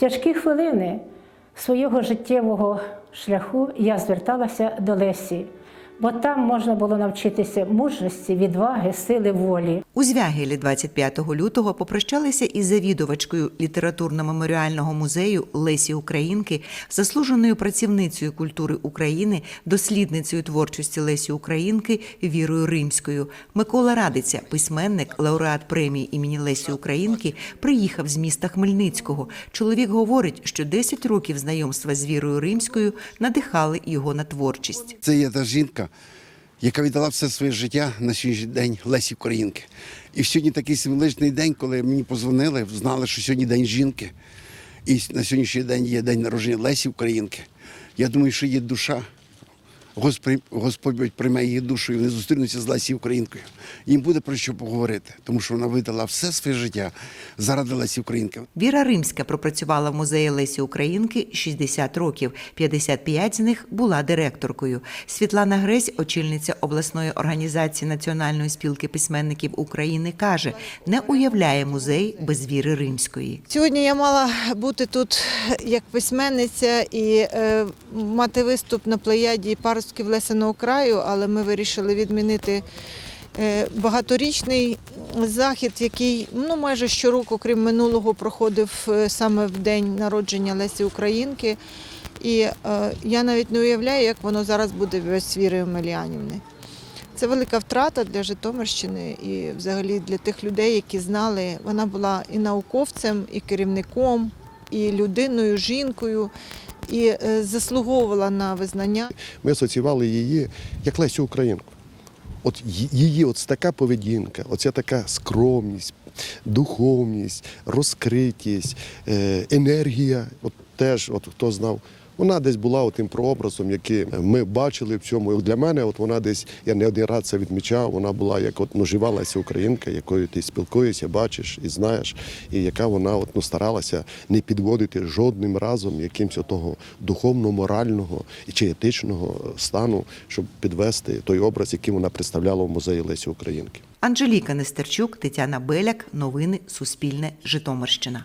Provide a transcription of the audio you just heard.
тяжкі хвилини свого життєвого шляху я зверталася до Лесі, бо там можна було навчитися мужності, відваги, сили волі. У Звягелі 25 лютого попрощалися із завідувачкою літературно-меморіального музею Лесі Українки, заслуженою працівницею культури України, дослідницею творчості Лесі Українки Вірою Римською. Микола Радиця, письменник, лауреат премії імені Лесі Українки, приїхав з міста Хмельницького. Чоловік говорить, що 10 років знайомства з Вірою Римською надихали його на творчість. Це є та жінка, яка віддала все своє життя на сьогоднішній день Лесі Українки. І сьогодні такий символичний день, коли мені позвонили, знали, що сьогодні день жінки. І на сьогоднішній день є день народження Лесі Українки. Я думаю, що є душа. Господь, Господь прийме її душу і вони зустрінуться з Лесі Українкою. Їм буде про що поговорити, тому що вона видала все своє життя заради Лесі Українки. Віра Римська пропрацювала в музеї Лесі Українки 60 років. 55 з них була директоркою. Світлана Гресь, очільниця обласної організації Національної спілки письменників України, каже: не уявляє музей без Віри Римської. Сьогодні я мала бути тут як письменниця і е, мати виступ на плеяді паростків Лесеного краю, але ми вирішили відмінити е, багаторічний захід, який ну, майже щороку, крім минулого, проходив е, саме в день народження Лесі Українки. І е, я навіть не уявляю, як воно зараз буде без Віри Омелянівни. Це велика втрата для Житомирщини і взагалі для тих людей, які знали. Вона була і науковцем, і керівником, і людиною, жінкою, і е, заслуговувала на визнання. Ми асоціювали її як Лесю Українку. От її от така поведінка, оця така скромність, духовність, розкритість, е, енергія. От теж, от хто знав, вона десь була тим прообразом, який ми бачили в цьому. Для мене, от вона десь, я не один раз це відмічав, вона була як от ну, Леся Українка, якою ти спілкуєшся, бачиш і знаєш, і яка вона от, ну, старалася не підводити жодним разом якимось того духовно-морального і чи етичного стану, щоб підвести той образ, який вона представляла в музеї Лесі Українки. Анжеліка Нестерчук, Тетяна Беляк. Новини Суспільне. Житомирщина.